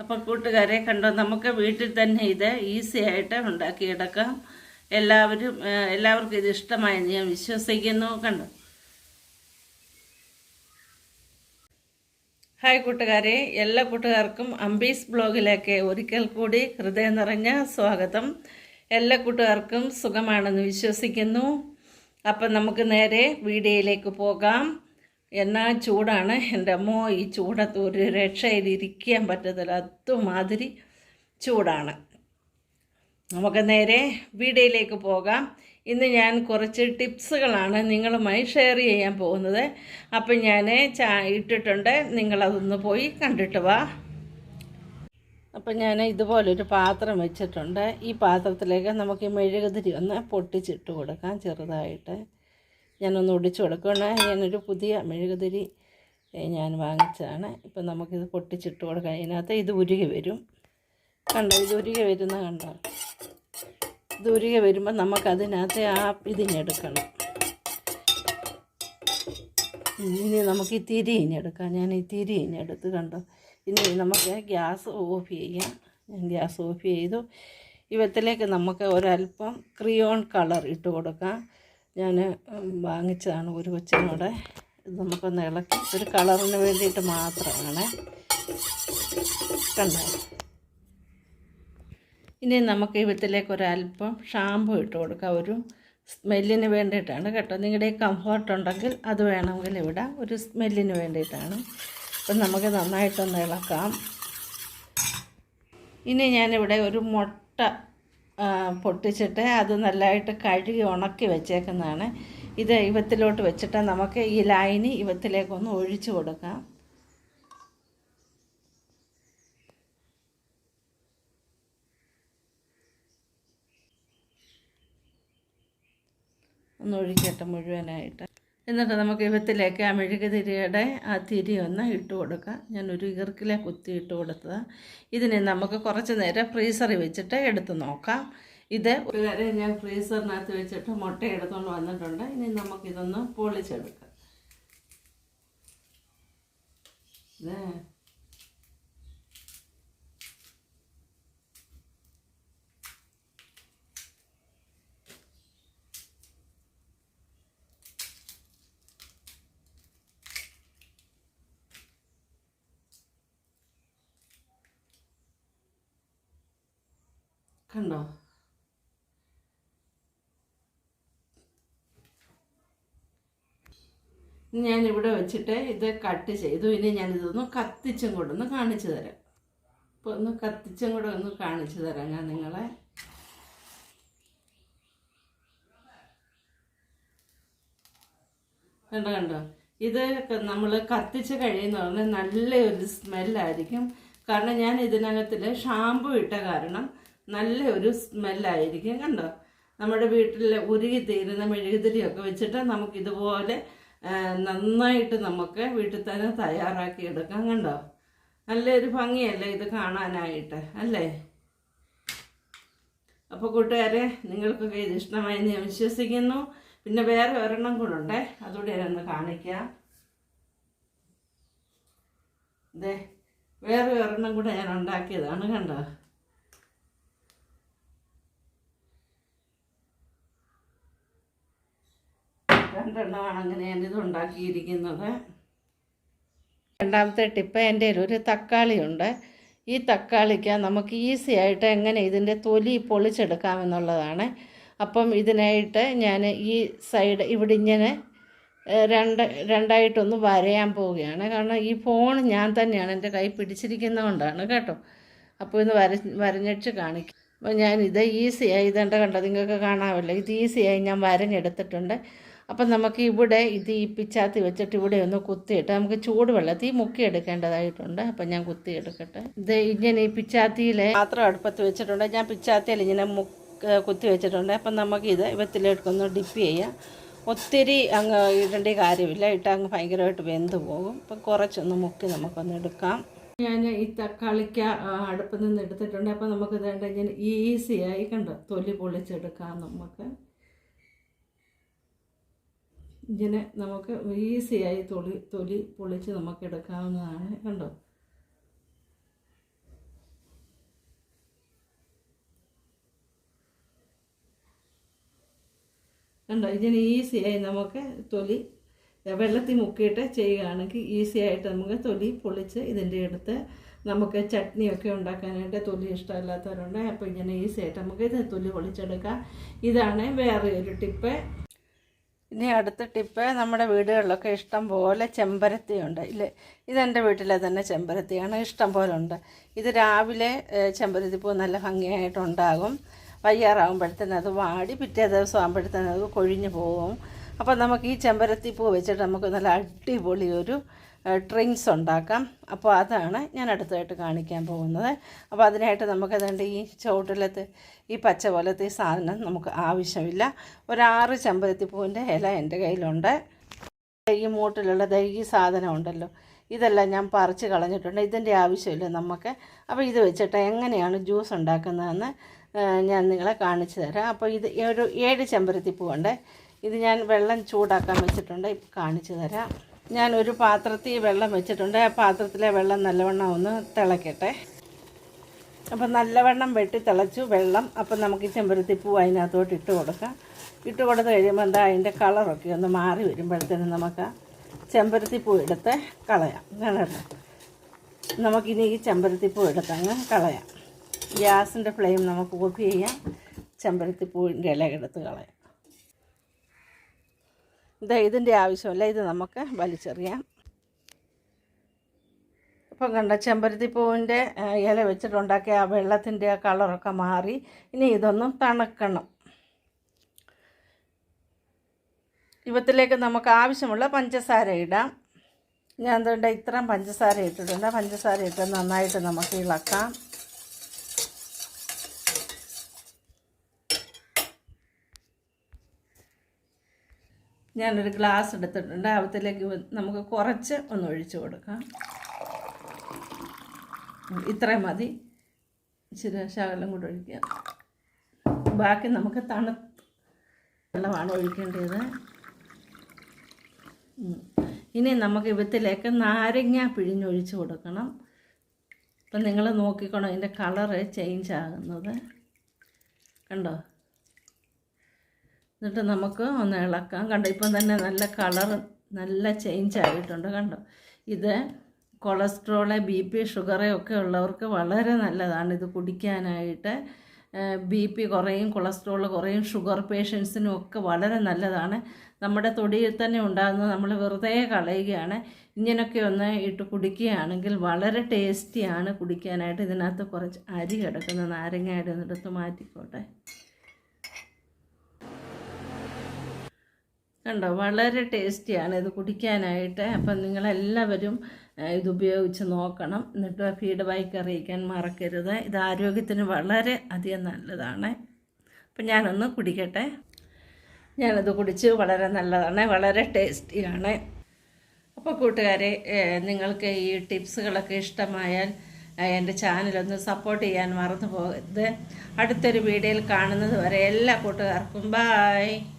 അപ്പം കൂട്ടുകാരെ കണ്ടോ നമുക്ക് വീട്ടിൽ തന്നെ ഇത് ഈസി ആയിട്ട് ഉണ്ടാക്കിയെടുക്കാം എല്ലാവരും എല്ലാവർക്കും ഇത് ഇഷ്ടമായെന്ന് ഞാൻ വിശ്വസിക്കുന്നു. കണ്ടോ? ഹായ് കൂട്ടുകാരെ എല്ലാ കൂട്ടുകാർക്കും അംബീസ് ബ്ലോഗിലേക്ക് ഒരിക്കൽ കൂടി ഹൃദയം നിറഞ്ഞ സ്വാഗതം. എല്ലാ കൂട്ടുകാർക്കും സുഖമാണെന്ന് വിശ്വസിക്കുന്നു. അപ്പം നമുക്ക് നേരെ വീഡിയോയിലേക്ക് പോകാം. എന്നാ ചൂടാണ്? എന്റെ അമ്മോ ഈ ചൂടത്ത് ഒരു രക്ഷയിൽ ഇരിക്കാൻ പറ്റത്തില്ല. അതുമാതിരി ചൂടാണ്. നമുക്ക് നേരെ വീഡിയോയിലേക്ക് പോകാം. ഇന്ന് ഞാൻ കുറച്ച് ടിപ്സുകളാണ് നിങ്ങളുമായി ഷെയർ ചെയ്യാൻ പോകുന്നത്. അപ്പം ഞാൻ ചാ ഇട്ടിട്ടുണ്ട്. നിങ്ങളതൊന്ന് പോയി കണ്ടിട്ട് വാ. അപ്പം ഞാൻ ഇതുപോലൊരു പാത്രം വെച്ചിട്ടുണ്ട്. ഈ പാത്രത്തിലേക്ക് നമുക്ക് ഈ മെഴുകുതിരി ഒന്ന് പൊട്ടിച്ചിട്ട് കൊടുക്കാം ചെറുതായിട്ട്. ഞാനൊന്ന് ഒടിച്ചു കൊടുക്കണം ഞാനൊരു പുതിയ മെഴുകുതിരി ഞാൻ വാങ്ങിച്ചതാണ്. ഇപ്പം നമുക്കിത് പൊട്ടിച്ചിട്ട് കൊടുക്കാം. അതിനകത്ത് ഇത് ഉരുകി വരും. കണ്ടോ? ഇത് ഉരുകി വരുന്ന കണ്ടോ? ഇത് ഉരുകി വരുമ്പോൾ നമുക്കതിനകത്ത് ആ ഇതിനെടുക്കണം ഇനി നമുക്ക് ഈ തിരി ഇഞ്ഞെടുക്കാം ഞാൻ ഈ തിരി ഇഞ്ഞെടുത്ത് കണ്ടോ? ഇനി നമുക്ക് ഗ്യാസ് ഓഫ് ചെയ്യാം. ഞാൻ ഗ്യാസ് ഓഫ് ചെയ്തു. ഇവത്തിലേക്ക് നമുക്ക് ഒരല്പം ക്രിയോൺ കളർ ഇട്ട് കൊടുക്കാം. ഞാൻ വാങ്ങിച്ചതാണ് ഒരു കൊച്ചിനോടെ. ഇത് നമുക്കൊന്ന് ഇളക്കി ഒരു കളറിന് വേണ്ടിയിട്ട് മാത്രമാണ്. കണ്ടോ? ഇനി നമുക്ക് ഇവത്തിലേക്ക് ഒരല്പം ഷാമ്പു ഇട്ട് കൊടുക്കാം. ഒരു സ്മെല്ലിന് വേണ്ടിയിട്ടാണ് കേട്ടോ. നിങ്ങളുടെ കംഫർട്ട് ഉണ്ടെങ്കിൽ അത് വേണമെങ്കിൽ ഇവിടെ ഒരു സ്മെല്ലിന് വേണ്ടിയിട്ടാണ്. അപ്പം നമുക്ക് നന്നായിട്ടൊന്ന് ഇളക്കാം. ഇനി ഞാനിവിടെ ഒരു മുട്ട പൊട്ടിച്ചിട്ട് അത് നല്ലതായിട്ട് കഴുകി ഉണക്കി വെച്ചേക്കുന്നതാണ്. ഇത് ഇവത്തിലോട്ട് വെച്ചിട്ട് നമുക്ക് ഈ ലൈനി ഇവത്തിലേക്കൊന്ന് ഒഴിച്ചു കൊടുക്കാം. ഒന്ന് ഒഴിക്കട്ടെ മുഴുവനായിട്ട്. എന്നിട്ട് നമുക്ക് ഇവത്തിലേക്ക് ആ മെഴുകുതിരിയുടെ ആ തിരി ഒന്ന് ഇട്ട് കൊടുക്കാം ഒരു ഇറുക്കിലെ കുത്തി ഇട്ട് കൊടുത്തതാണ് ഇതിനെ നമുക്ക് കുറച്ച് നേരം ഫ്രീസറിൽ വെച്ചിട്ട് എടുത്ത് നോക്കാം. ഇത് കാര്യം ഞാൻ ഫ്രീസറിനകത്ത് വെച്ചിട്ട് മുട്ട എടുത്തുകൊണ്ട് വന്നിട്ടുണ്ട്. ഇനി നമുക്കിതൊന്ന് പൊളിച്ചെടുക്കാം. ഇതേ. കണ്ടോ? ഞാൻ ഇവിടെ വെച്ചിട്ട് ഇത് കട്ട് ചെയ്തു. ഇനി ഞാനിതൊന്ന് കത്തിച്ചും കൂടെ ഒന്ന് കാണിച്ചു തരാം. അപ്പോൾ ഒന്ന് കത്തിച്ചും കൂടെ ഒന്ന് കാണിച്ചു തരാം ഞാൻ നിങ്ങളെ. കണ്ടോ കണ്ടോ? ഇത് നമ്മൾ കത്തിച്ച് കഴിയുന്ന പറഞ്ഞാൽ നല്ലൊരു സ്മെല്ലായിരിക്കും കാരണം ഞാൻ ഇതിനകത്തിൽ ഷാമ്പു ഇട്ട കാരണം നല്ലൊരു സ്മെല്ലായിരിക്കും കണ്ടോ? നമ്മുടെ വീട്ടിൽ ഉരുകി തീരുന്ന മെഴുകുതിരിയൊക്കെ വെച്ചിട്ട് നമുക്ക് ഇതുപോലെ നന്നായിട്ട് നമുക്ക് വീട്ടിൽ തന്നെ തയ്യാറാക്കി എടുക്കാം കണ്ടോ? നല്ലൊരു ഭംഗിയല്ലേ ഇത് കാണാനായിട്ട് അല്ലേ? അപ്പോൾ കൂട്ടുകാരെ നിങ്ങൾക്കൊക്കെ ഇത് ഇഷ്ടമായി ഞാൻ വിശ്വസിക്കുന്നു. പിന്നെ വേറെ ഒരെണ്ണം കൂടെ ഉണ്ടേ അതുകൂടെ ഞാനൊന്ന് കാണിക്കാം. ഇതേ വേറെ ഒരെണ്ണം കൂടെ ഞാൻ ഉണ്ടാക്കിയതാണ് കണ്ടോ? രണ്ടെണ്ണമാണ് അങ്ങനെ ഞാനിത് ഉണ്ടാക്കിയിരിക്കുന്നത്. രണ്ടാമത്തെ ടിപ്പ് എന്റെ ഒരു തക്കാളിയുണ്ട്. ഈ തക്കാളിക്ക് നമുക്ക് ഈസി ആയിട്ട് എങ്ങനെ ഇതിന്റെ തൊലി പൊളിച്ചെടുക്കാമെന്നുള്ളതാണ്. അപ്പം ഇതിനായിട്ട് ഞാൻ ഈ സൈഡ് ഇവിടെ ഇങ്ങനെ രണ്ട് രണ്ടായിട്ടൊന്ന് വരയാൻ പോവുകയാണ്. കാരണം ഈ ഫോൺ ഞാൻ തന്നെയാണ് എന്റെ കൈ പിടിച്ചിരിക്കുന്നതുകൊണ്ടാണ് കേട്ടോ. അപ്പോൾ ഇന്ന് വര വരഞ്ഞിട്ട് കാണിക്കും. അപ്പോൾ ഞാനിത് ഈസിയായി ഇതെന്റെ കണ്ടോ നിങ്ങൾക്ക് കാണാമല്ലോ. ഇത് ഈസിയായി ഞാൻ വരഞ്ഞെടുത്തിട്ടുണ്ട്. അപ്പം നമുക്ക് ഇവിടെ ഇത് ഈ പിച്ചാത്തി വെച്ചിട്ട് ഇവിടെ ഒന്ന് കുത്തിയിട്ട് നമുക്ക് ചൂടുവെള്ളത്തിൽ മുക്കിയെടുക്കേണ്ടതായിട്ടുണ്ട് അപ്പം ഞാൻ കുത്തിയെടുക്കട്ടെ ഇത് ഇങ്ങനെ ഈ പിച്ചാത്തിയിൽ പാത്രം അടുപ്പത്ത് വെച്ചിട്ടുണ്ട്. ഞാൻ പിച്ചാത്തിയിൽ ഇങ്ങനെ കുത്തി വെച്ചിട്ടുണ്ട്. അപ്പം നമുക്കിത് ഇവത്തിലേക്കൊന്ന് ഡിപ്പ് ചെയ്യാം. ഒത്തിരി അങ്ങ് ഇടേണ്ട കാര്യമില്ല. ഇട്ട് അങ്ങ് ഭയങ്കരമായിട്ട് വെന്ത് പോകും. അപ്പം കുറച്ചൊന്ന് മുക്കി നമുക്കൊന്ന് എടുക്കാം. ഞാൻ ഈ തക്കാളിക്ക അടുപ്പിൽ നിന്ന് എടുത്തിട്ടുണ്ട്. അപ്പം നമുക്ക് ഇതേണ്ട ഇങ്ങനെ ഈസിയായി കണ്ടോ? തൊലി പൊളിച്ചെടുക്കാം നമുക്ക്. ഇങ്ങനെ നമുക്ക് ഈസിയായി തൊലി തൊലി പൊളിച്ച് നമുക്ക് എടുക്കാവുന്നതാണ് കണ്ടോ? കണ്ടോ? ഇങ്ങനെ ഈസിയായി നമുക്ക് തൊലി വെള്ളത്തിൽ മുക്കിയിട്ട് ചെയ്യുകയാണെങ്കിൽ ഈസി ആയിട്ട് നമുക്ക് തൊലി പൊളിച്ച് ഇതിന്റെ അടുത്ത് നമുക്ക് ചട്നിയൊക്കെ ഉണ്ടാക്കാനായിട്ട് തൊലി ഇഷ്ടമില്ലാത്തവരുണ്ട്. അപ്പോൾ ഇങ്ങനെ ഈസി ആയിട്ട് നമുക്ക് ഇത് തൊലി പൊളിച്ചെടുക്കാം. ഇതാണ് വേറെ ഒരു ടിപ്പ്. ഇനി അടുത്ത ടിപ്പ് നമ്മുടെ വീടുകളിലൊക്കെ ഇഷ്ടം പോലെ ചെമ്പരത്തി ഉണ്ട് ഇല്ലേ? ഇതെന്റെ വീട്ടിലെ തന്നെ ചെമ്പരത്തിയാണ് ഇഷ്ടം പോലെ ഉണ്ട്. ഇത് രാവിലെ ചെമ്പരത്തിപ്പൂ നല്ല ഭംഗിയായിട്ടുണ്ടാകും വയ്യാറാകുമ്പോഴത്തേനും അത് വാടി പിറ്റേ ദിവസം ആകുമ്പോഴത്തേനും അത് കൊഴിഞ്ഞു പോകും അപ്പോൾ നമുക്ക് ഈ ചെമ്പരത്തി പൂ വെച്ചിട്ട് നമുക്ക് നല്ല അടിപൊളി ഒരു ഡ്രിങ്ക്സ് ഉണ്ടാക്കാം. അപ്പോൾ അതാണ് ഞാൻ അടുത്തതായിട്ട് കാണിക്കാൻ പോകുന്നത്. അപ്പോൾ അതിനായിട്ട് നമുക്ക് അതുകൊണ്ട് ഈ ചുവട്ടിലത്തെ ഈ പച്ച പോലത്തെ സാധനം നമുക്ക് ആവശ്യമില്ല. ഒരാറ് ചെമ്പരത്തിപ്പൂവിന്റെ ഇല എന്റെ കയ്യിലുണ്ട്. ഈ മൂട്ടിലുള്ള ഈ സാധനം ഉണ്ടല്ലോ ഇതെല്ലാം ഞാൻ പറിച്ച് കളഞ്ഞിട്ടുണ്ട്. ഇതിന്റെ ആവശ്യമില്ല നമുക്ക്. അപ്പോൾ ഇത് വെച്ചിട്ട് എങ്ങനെയാണ് ജ്യൂസ് ഉണ്ടാക്കുന്നതെന്ന് ഞാൻ നിങ്ങളെ കാണിച്ചു തരാം. അപ്പോൾ ഇത് ഒരു ഏഴ് ചെമ്പരത്തി പൂവുണ്ട്. ഇത് ഞാൻ വെള്ളം ചൂടാക്കാൻ വെച്ചിട്ടുണ്ട്. ഇപ്പം കാണിച്ചു തരാം. ഞാൻ ഒരു പാത്രത്തിൽ വെള്ളം വെച്ചിട്ടുണ്ട്. ആ പാത്രത്തിലെ വെള്ളം നല്ലവണ്ണം ഒന്ന് തിളക്കട്ടെ. അപ്പം നല്ലവണ്ണം വെട്ടി തിളച്ചു വെള്ളം. അപ്പം നമുക്ക് ചെമ്പരത്തിപ്പൂ അതിനകത്തോട്ട് ഇട്ട് കൊടുക്കാം. ഇട്ട് കൊടുത്ത് കഴിയുമ്പോൾ എന്താ അതിന്റെ കളറൊക്കെ ഒന്ന് മാറി വരുമ്പോഴത്തേനും നമുക്ക് ചെമ്പരത്തിപ്പൂ എടുത്ത് കളയാം. കണ്ടല്ലോ നമുക്കിനി ഈ ചെമ്പരത്തിപ്പൂ എടുത്തങ്ങ് കളയാം. ഗ്യാസിന്റെ ഫ്ലെയിം നമുക്ക് ഓഫ് ചെയ്യാം. ചെമ്പരത്തിപ്പൂവിന്റെ ഇല എടുത്ത് കളയാം. ഇത് ഇതിന്റെ ആവശ്യമില്ല. ഇത് നമുക്ക് വലിച്ചെറിയാം. ഇപ്പം കണ്ട ചെമ്പരത്തിപ്പൂവിന്റെ ഇല വെച്ചിട്ടുണ്ടാക്കിയ ആ വെള്ളത്തിന്റെ കളറൊക്കെ മാറി. ഇനി ഇതൊന്നും തണുക്കണം. ഇവത്തിലേക്ക് നമുക്ക് ആവശ്യമുള്ള പഞ്ചസാര ഇടാം. ഞാൻ എന്തുകൊണ്ട് ഇത്രയും പഞ്ചസാര ഇട്ടിട്ടുണ്ട്. പഞ്ചസാര ഇട്ട് നന്നായിട്ട് നമുക്ക് ഇളക്കാം. ഞാനൊരു ഗ്ലാസ് എടുത്തിട്ടുണ്ട്. അവത്തിലേക്ക് നമുക്ക് കുറച്ച് ഒന്ന് ഒഴിച്ചു കൊടുക്കാം. ഇത്രയും മതി. ഇച്ചിരി ശകലം കൂടെ ഒഴിക്കുക ബാക്കി നമുക്ക് തണുത്ത വെള്ളമാണ് ഒഴിക്കേണ്ടത്. ഇനി നമുക്ക് ഇവത്തിലേക്ക് നാരങ്ങ പിഴിഞ്ഞൊഴിച്ച് കൊടുക്കണം. അപ്പം നിങ്ങൾ നോക്കിക്കോണം അതിന്റെ കളറ് ചേഞ്ച് ആകുന്നത്. കണ്ടോ? എന്നിട്ട് നമുക്ക് ഒന്ന് ഇളക്കാം. കണ്ടോ ഇപ്പം തന്നെ നല്ല കളർ നല്ല ചേഞ്ച് ആയിട്ടുണ്ട് കണ്ടോ. ഇത് കൊളസ്ട്രോൾ ബി പി ഒക്കെ ഉള്ളവർക്ക് വളരെ നല്ലതാണ് ഇത് കുടിക്കാനായിട്ട്. ബി പി കുറയും കൊളസ്ട്രോൾ കുറയും ഷുഗർ പേഷ്യൻസിനും ഒക്കെ വളരെ നല്ലതാണ്. നമ്മുടെ തൊടിയിൽ തന്നെ ഉണ്ടാകുന്നത് നമ്മൾ വെറുതെ കളയുകയാണ്. ഇങ്ങനെയൊക്കെ ഒന്ന് ഇട്ട് കുടിക്കുകയാണെങ്കിൽ വളരെ ടേസ്റ്റിയാണ് കുടിക്കാനായിട്ട്. ഇതിനകത്ത് കുറച്ച് അരി കിടക്കുന്ന. അരി ഒന്നെടുത്ത് മാറ്റിക്കോട്ടെ. കണ്ടോ? വളരെ ടേസ്റ്റിയാണ് ഇത് കുടിക്കാനായിട്ട്. അപ്പം നിങ്ങളെല്ലാവരും ഇത് ഉപയോഗിച്ച് നോക്കണം. എന്നിട്ട് ഫീഡ്ബാക്ക് അറിയിക്കാൻ മറക്കരുത്. ഇത് ആരോഗ്യത്തിന് വളരെ അധികം നല്ലതാണ്. അപ്പം ഞാനൊന്ന് കുടിക്കട്ടെ. ഞാനത് കുടിച്ച് വളരെ നല്ലതാണ് വളരെ ടേസ്റ്റിയാണ്. അപ്പോൾ കൂട്ടുകാരെ നിങ്ങൾക്ക് ഈ ടിപ്സുകളൊക്കെ ഇഷ്ടമായാൽ എന്റെ ചാനലൊന്ന് സപ്പോർട്ട് ചെയ്യാൻ മറന്നു പോകരുത് അടുത്തൊരു വീഡിയോയിൽ കാണുന്നത് വരെ എല്ലാ കൂട്ടുകാർക്കും ബായ്.